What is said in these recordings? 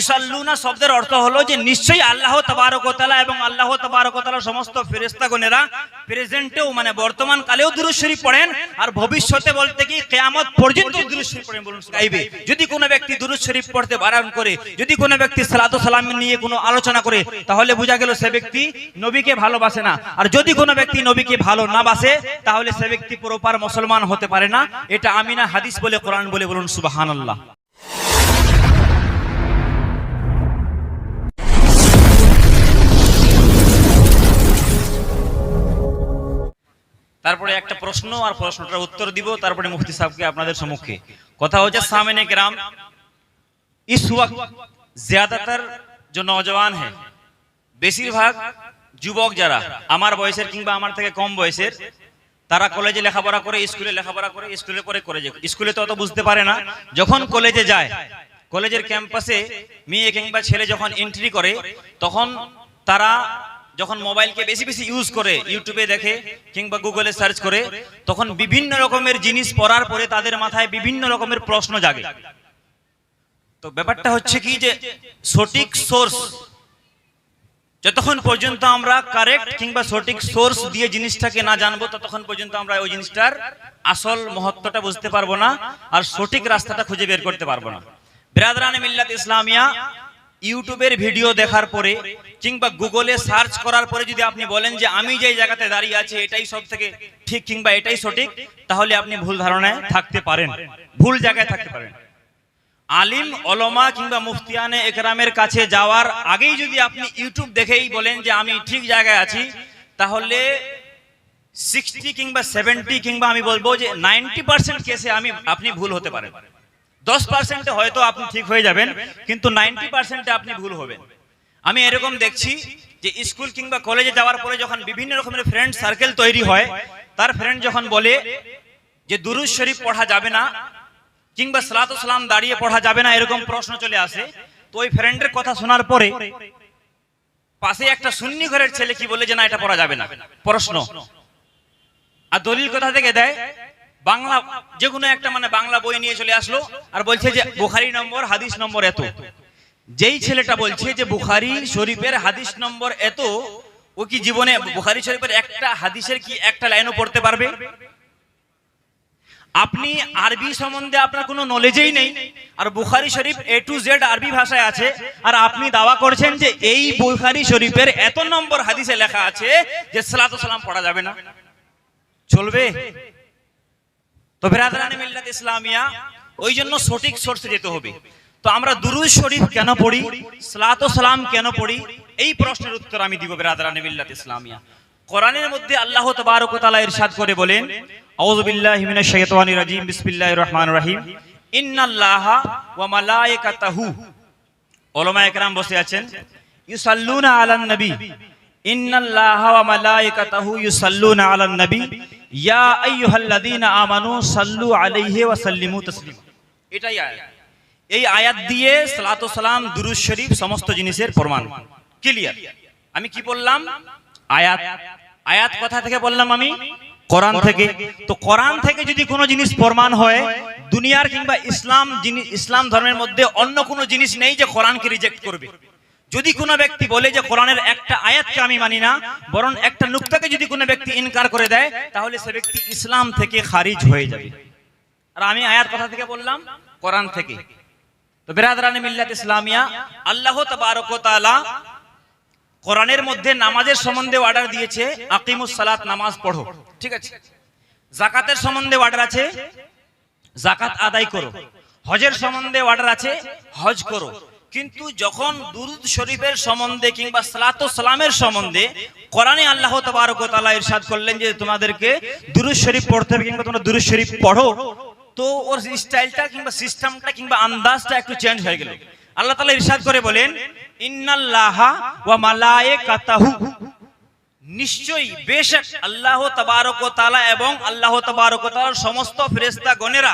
ইসাল্লুনা শব্দের অর্থ হলো যে নিশ্চয়ই আল্লাহ তবারকতালা এবং আল্লাহ তবারকতালা সমস্ত ফেরেস্তাগণেরা প্রেজেন্টেও মানে বর্তমান কালেও দুরুদ পড়েন আর ভবিষ্যতে বলতে কি কেয়ামত পর্যন্ত দুরুদ পড়েন বলুন গাইবে। যদি কোনো ব্যক্তি দুরুদ পড়তে বারণ করে, যদি কোনো ব্যক্তি সালাতু সালাম নিয়ে কোনো আলোচনা করে, তাহলে বোঝা গেল সে ব্যক্তি নবীকে ভালোবাসে না। আর যদি কোনো ব্যক্তি নবীকে ভালো না বাসে, তাহলে সে ব্যক্তি পুরোপার মুসলমান হতে পারে না। এটা আমিনা হাদিস বলে, কোরআন বলে বলুন সুবহানাল্লাহ। তারপরে একটা প্রশ্ন আর প্রশ্নটার উত্তর দিব তারপরে মুফতি সাহেবকে আপনাদের সম্মুখে কথা হচ্ছে सामने ग्राम इस वक्त ज्यादातर जो नौजवान है বেশিরভাগ যুবক যারা আমার বয়সের কিংবা আমার থেকে কম বয়সের তারা কলেজে লেখাপড়া করে স্কুলে লেখাপড়া করে স্কুলে পরে কলেজে স্কুলে তো অত বুঝতে পারে না যখন কলেজে যায় কলেজের ক্যাম্পাসে মেয়ে কিংবা ছেলে যখন এন্ট্রি করে তখন তারা যখন মোবাইলকে বেশি বেশি ইউজ করে ইউটিউবে দেখে কিংবা গুগলে সার্চ করে, তখন বিভিন্ন রকমের জিনিস পড়ার পরে তাদের মাথায় বিভিন্ন রকমের প্রশ্ন জাগে। তো ব্যাপারটা হচ্ছে কি যে, সঠিক সোর্স যতক্ষণ পর্যন্ত আমরা কারেক্ট কিংবা সঠিক সোর্স দিয়ে জিনিসটাকে না জানব, ততক্ষণ পর্যন্ত আমরা ওই জিনিসটার আসল মহত্বটা বুঝতে পারব না আর সঠিক রাস্তাটা খুঁজে বের করতে পারব না। বিরাদরান মিল্লাত ইসলামিয়া ইউটিউবের ভিডিও দেখার পরে কিংবা গুগলে সার্চ করার পরে যদি আপনি বলেন যে আমি যে জায়গাতে দাঁড়িয়ে আছি এটাই সব থেকে ঠিক কিংবা এটাই সঠিক, তাহলে আপনি ভুল ধারণায় থাকতে পারেন। ভুল জায়গায় থাকতে পারেন। আলিম অলমা কিংবা মুফতিয়ানে একরামের কাছে যাওয়ার আগেই যদি আপনি ইউটিউব দেখেই বলেন যে আমি ঠিক জায়গায় আছি, তাহলে সিক্সটি কিংবা সেভেন্টি কিংবা আমি বলব যে নাইনটি পার্সেন্ট কেসে আমি, আপনি ভুল হতে পারেন। দশ পার্সেন্টে হয়তো আপনি ঠিক হয়ে যাবেন, কিন্তু নাইনটি পার্সেন্টে আপনি ভুল হবেন। আমি এরকম দেখছি যে স্কুল কিংবা কলেজে যাওয়ার পরে যখন বিভিন্ন রকমের ফ্রেন্ড সার্কেল তৈরি হয়, তার ফ্রেন্ড যখন বলে যে দুরুজ শরীফ পড়া যাবে না কিংবা সালাতু সালাম দাঁড়িয়ে পড়া যাবে না, এরকম প্রশ্ন চলে আসে। তো ওই ফ্রেন্ডের কথা শোনার পরে পাশে একটা সুন্নি ঘরের ছেলে কি বলে যে না, এটা পড়া যাবে না? প্রশ্ন। আর দলিল কোথা থেকে দেয়? বাংলা যে কোনো একটা মানে বাংলা বই নিয়ে চলে আসলো আর বলছে যে বুখারি নম্বর, হাদিস নম্বর এত। যেই ছেলেটা বলছে যে বুখারি শরীফের হাদিস নম্বর এত, ও কি জীবনে বুখারি শরীফের একটা হাদিসের কি একটা লাইনও পড়তে পারবে? আপনি আরবি সম্বন্ধে আপনার কোনো নলেজেই নেই, আর বুখারি শরীফ এ টু জেড আরবি ভাষায় আছে, আর আপনি দাওয়া করছেন যে এই বুখারি শরীফের এত নম্বর হাদিসে লেখা আছে যে সালাম পড়া যাবে না। চলবে? তো বেরাদারানি মিল্লাত ইসলামিয়া ওই জন্য সঠিক সোর্সে যেতে হবে। তো আমরা দুরুদ শরীফ কেন পড়ি, সালাতু সালাম কেন পড়ি, এই প্রশ্নের উত্তর আমি দিব বেরাদারানি মিল্লাত ইসলামিয়া। কোরআনের মধ্যে আল্লাহ তাবারক তাআলা ইরশাদ করে বলেন, আউযু বিল্লাহি মিনাশ শাইতানির রাজিম, বিসমিল্লাহির রহমানির রহিম। ইন্নাল্লাহা ওয়া মালায়েকাতাহু। ওলামা একরাম বসে আছেন, ইউসাল্লুনা আলান নবী আমি কি বললাম? আয়াত। আয়াত কথা থেকে বললাম আমি? কোরআন থেকে। তো কোরআন থেকে যদি কোনো জিনিস প্রমাণ হয়, দুনিয়ার কিংবা ইসলাম ইসলাম ধর্মের মধ্যে অন্য কোনো জিনিস নেই যে কোরআনকে রিজেক্ট করবে। যদি কোনো ব্যক্তি বলে যে কোরআনের একটা আয়াতকে আমি মানি না, বরং একটা নুক্তাকে যদি কোনো ব্যক্তি ইনকার করে দেয়, তাহলে সে ব্যক্তি ইসলাম থেকে খারিজ হয়ে যাবে। আর আমি আয়াত কথা থেকে বললাম, কোরআন থেকে। তো বেরাদরানি মিল্লাত ইসলামিয়া, আল্লাহ তাবারক ওয়া তাআলা কোরআনের মধ্যে নামাজের সম্বন্ধে অর্ডার দিয়েছে, আকিমুস সালাত, নামাজ পড়ো। ঠিক আছে? জাকাতের সম্বন্ধে অর্ডার আছে, জাকাত আদায় করো। হজের সম্বন্ধে অর্ডার আছে, হজ করো। কিন্তু যখন দুরুদ শরীফের সম্বন্ধে কিংবা সালাতু সালামের সম্বন্ধে কোরআনে আল্লাহ তাআলা ইরশাদ করলেন যে তোমাদেরকে দুরুদ শরীফ পড়তে হবে কিংবা তোমরা দুরুদ শরীফ পড়ো, তো ওর স্টাইলটা কিংবা সিস্টেমটা কিংবা আন্দাজটা একটু চেঞ্জ হয়ে গেল। আল্লাহ তাআলা ইরশাদ করে বলেন, ইন্নাল্লাহা ওয়া মালায়েকাতাহু। নিশ্চয়ই বেশক আল্লাহ তাবারক এবং আল্লাহ তাবারক তাআলার সমস্ত ফেরেশতা গণেরা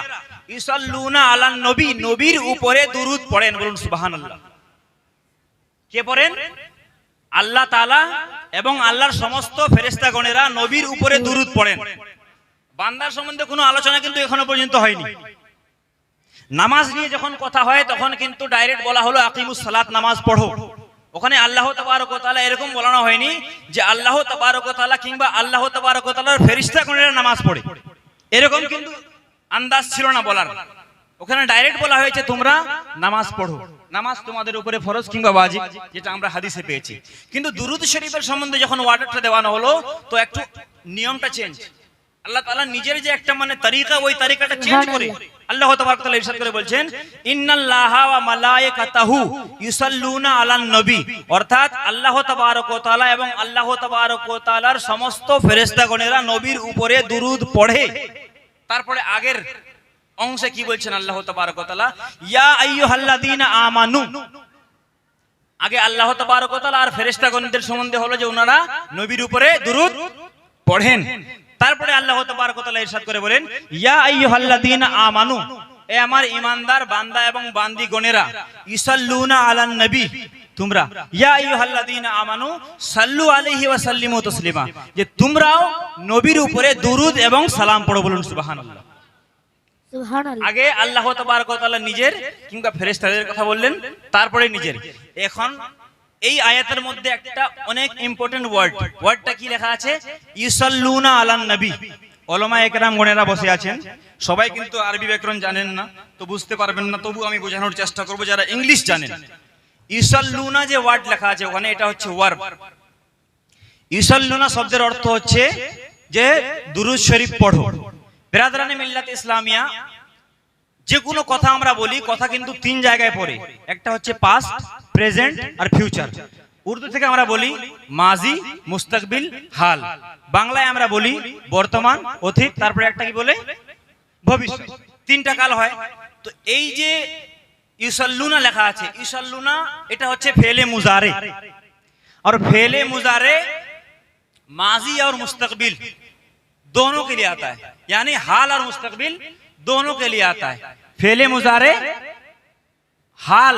ইসাল্লুনা আলান নবী, নবীর উপরে দুরূদ পড়েন, বলুন সুবহানাল্লাহ। কে পড়েন? আল্লাহ তাআলা এবং আল্লাহর সমস্ত ফেরেশতা গণেরা নবীর উপরে দুরূদ পড়েন। বান্দার সম্বন্ধে কোনো আলোচনা কিন্তু এখনও পর্যন্ত হয়নি। নামাজ নিয়ে যখন কথা হয়, তখন কিন্তু ডাইরেক্ট বলা হলো, আকিমুস সালাত, নামাজ পড়ো। ওখানে আল্লাহ তাবারক ওয়া তাআলা এরকম বলানো হয়নি যে আল্লাহ তাবারক ওয়া তাআলা কিংবা আল্লাহ তাবারক ওয়া তাআলার ফেরেশতা কোনেরা নামাজ পড়ে। এরকম কিন্তু আন্দাজ ছিল না বলার। ওখানে ডাইরেক্ট বলা হয়েছে তোমরা নামাজ পড়ো। নামাজ তোমাদের উপরে ফরজ কিংবা ওয়াজিব যেটা আমরা হাদিসে পেয়েছি। কিন্তু দুরুদ শরীফের সম্বন্ধে যখন ওয়ার্ডারটা দেওয়ানো হলো তো একটু নিয়মটা চেঞ্জ আল্লাহ তাআলা নিজের যে একটা মানে তরিকা ওই তরিকাটা চেঞ্জ করে আল্লাহ তাবারক তাআলা ইরশাদ করে বলছেন ইন্নাল্লাহা ওয়া মালায়েকাতাহু ইউসাল্লুনা আলান নবী। অর্থাৎ আল্লাহ তাবারক ওয়া তাআলা এবং আল্লাহ তাবারক ওয়া তাআলার সমস্ত ফেরেশতাগণেরা নবীর উপরে দুরুদ পড়ে। তারপরে আগের অংশে কি বলছেন আল্লাহ তাবারক ওয়া তাআলা আইয়ুহাল্লাযীনা আমানু। আগে আল্লাহ তাবারক ওয়া তাআলা আর ফেরেশতাগণদের সম্বন্ধে হলো যে ওনারা নবীর উপরে দুরূদ পড়েন। তারপরে আল্লাহ তাবারক ওয়া ইরশাদ করে বলেন, ইয়া আইয়ুহাল্লাযীনা আমানু। এ আমার ইমানদার বান্দা এবং বান্দি গণেরা ইসাল্লুনা আলান নবী তোমরা ইয়া আইয়ুহাল্লাযীনা আমানু সাল্লু আলাইহি ওয়া সাল্লিমু তাসলিমা যে তোমরাও নবীর উপরে দুরূদ এবং সালাম পড়ো বলুন সুবহানাল্লাহ। আগে আল্লাহ তাআলা নিজের কিংবা ফেরেশতাদের কথা বললেন তারপরে নিজের। এখন এই আয়াতের মধ্যে একটা অনেক ইম্পর্টেন্ট ওয়ার্ড ওয়ার্ডটা কি লেখা আছে? ইউসাল্লুনা আলান নবী। ওলামা একরাম গণেরা বসে আছেন। সবাই কিন্তু আরবি ব্যাকরণ জানেন না তো বুঝতে পারবেন না তবু আমি বোঝানোর চেষ্টা করব যারা ইংলিশ জানেন। ইউসাল্লুনা যে ওয়ার্ড লেখা আছে, ওখানে এটা হচ্ছে ওয়ার্ব। ইউসাল্লুনা শব্দের অর্থ হচ্ছে যে দুরুদ শরীফ পড়ো। বেরাদরানি মিল্লাত ইসলামিয়া যে কোনো কথা আমরা বলি, কথা কিন্তু তিন জায়গায় পড়ে। একটা হচ্ছে পাস্ট প্রেজেন্ট আর ফিউচার উর্দু থেকে আমরা বলি মাজি, মুস্তাকবিল, হাল। বাংলায় আমরা বলি বর্তমান, অতীত, তারপরে একটা কি বলে? ভবিষ্যৎ। তিনটা কাল হয়। তো এই যে ইউসাল্লুনা লেখা আছে ইউসাল্লুনা এটা হচ্ছে ফেলে মুজারে और फेले मुजारे माजी और मुस्तकबिल दोनों के लिए आता है यानी हाल और मुस्तकबिल दोनों के लिए आता है फेले मुजारे হাল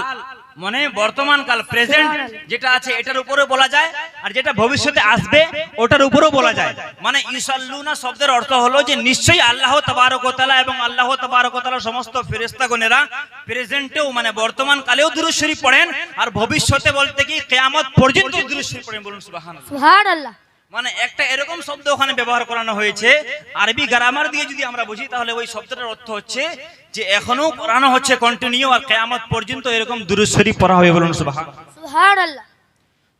মানে বর্তমান কাল প্রেজেন্ট যেটা আছে, এটার উপরে বলা যায়, আর যেটা ভবিষ্যতে আসবে, ওটার উপরেও বলা যায়। মানে ইসাল্লুনা শব্দের অর্থ হলো যে নিশ্চয়ই আল্লাহ তাবারক এবং আল্লাহ তাবারক ওয়া তাআলার সমস্ত ফেরেশতাগণেরা প্রেজেন্টেও মানে বর্তমান কালেও দুরূদ শরীফ পড়েন, আর ভবিষ্যতে বলতে কি, কেয়ামত পর্যন্ত দুরূদ শরীফ পড়েন বলুন মানে একটা এরকম শব্দ ওখানে ব্যবহার করানো হয়েছে। আরবি গ্রামার দিয়ে যদি আমরা বুঝি তাহলে ওই শব্দটার অর্থ হচ্ছে যে এখনও পড়ানো হচ্ছে কন্টিনিউ আর কিয়ামত পর্যন্ত এরকম দুরূদ পড়া হবে বলুন সুবহানাল্লাহ।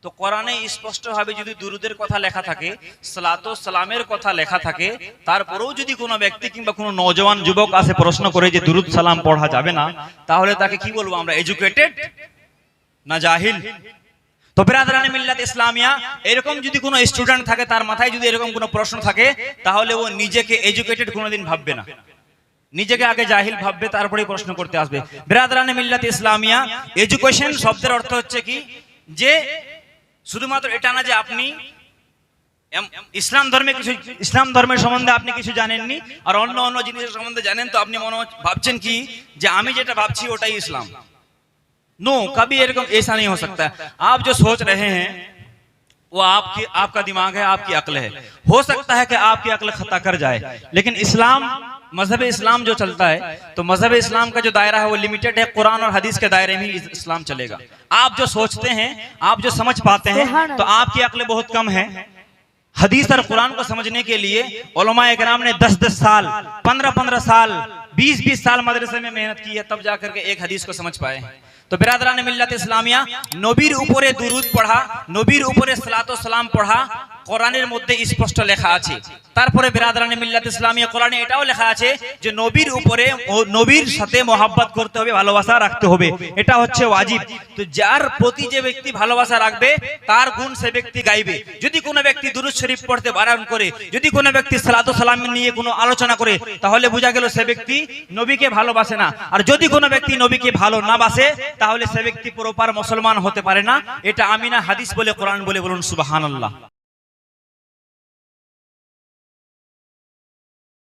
তো কোরআনে স্পষ্টভাবে যদি দুরুদের কথা লেখা থাকে সালাত ও সালামের কথা লেখা থাকে তারপরেও যদি কোনো ব্যক্তি কিংবা কোনো নওজওয়ান যুবক আসে প্রশ্ন করে যে দুরুদ সালাম পড়া যাবে না তাহলে তাকে কি বলব আমরা? এডুকেটেড না জাহিল? তো বেরাদারানি মিল্লাত ইসলামিয়া, এরকম যদি কোনো স্টুডেন্ট থাকে তার মাথায় যদি এরকম কোনো প্রশ্ন থাকে, তাহলে ও নিজেকে এডুকেটেড কোনোদিন ভাববে না। নিজেকে আগে জাহিল ভাববে তারপরে প্রশ্ন করতে আসবে। বেরাদারানি মিল্লাত ইসলামিয়া এডুকেশন শব্দের অর্থ হচ্ছে কি? যে শুধুমাত্র এটা না যে আপনি ইসলাম ধর্মে কিছু, ইসলাম ধর্মের সম্বন্ধে আপনি কিছু জানেননি, আর অন্য অন্য জিনিসের সম্বন্ধে জানেন, তো আপনি মনে ভাবছেন কি? যে আমি যেটা ভাবছি ওটাই ইসলাম। नो कभी एरकम ऐसा नहीं हो सकता। है आप जो सोच रहे हैं वो आपकी आपका दिमाग है आपकी अक्ल है। हो सकता है कि आपकी अक्ल खता कर जाए। लेकिन इस्लाम मज़हब इस्लाम जो चलता है तो मज़हब इस्लाम का जो दायरा है वो लिमिटेड है। कुरान और हदीस के दायरे में ही इस्लाम चलेगा। आप जो सोचते हैं आप जो समझ पाते हैं तो आपकी अक्ल बहुत कम है। हदीस और कुरान को समझने के लिए उलमा कराम ने 10-10 साल 15-15 साल 20-20 साल मदरसे में मेहनत की है तब जाकर के एक हदीस को समझ पाए। हैं তো বেরাদরানে মিল্লাত ইসলামিয়া নবীর উপরে দুরুদ পড়া নবীর উপরে সালাত ও সালাম পড়া কোরআনের মধ্যে স্পষ্ট লেখা আছে। তারপরে বেরাদরানে মিল্লাত ইসলামিয়া কোরআনে এটাও লেখা আছে যে নবীর উপরে নবীর সাথে মোহাব্বত করতে হবে, ভালোবাসা রাখতে হবে। এটা হচ্ছে ওয়াজিব। তো যার প্রতি যে ব্যক্তি ভালোবাসা রাখবে, তার গুণ সে ব্যক্তি গাইবে। যদি কোনো ব্যক্তি দুরুদ শরীফ পড়তে বারণ করে, যদি কোনো ব্যক্তি সালাত সালাম নিয়ে কোনো আলোচনা করে, তাহলে বোঝা গেল সে ব্যক্তি নবীকে ভালোবাসে না। আর যদি কোনো ব্যক্তি নবীকে ভালো না বাসে, তাহলে সে ব্যক্তি প্রপার মুসলমান হতে পারে না। এটা আমি না হাদিস বলে, কোরআন বলে বলুন, সুবহানাল্লাহ।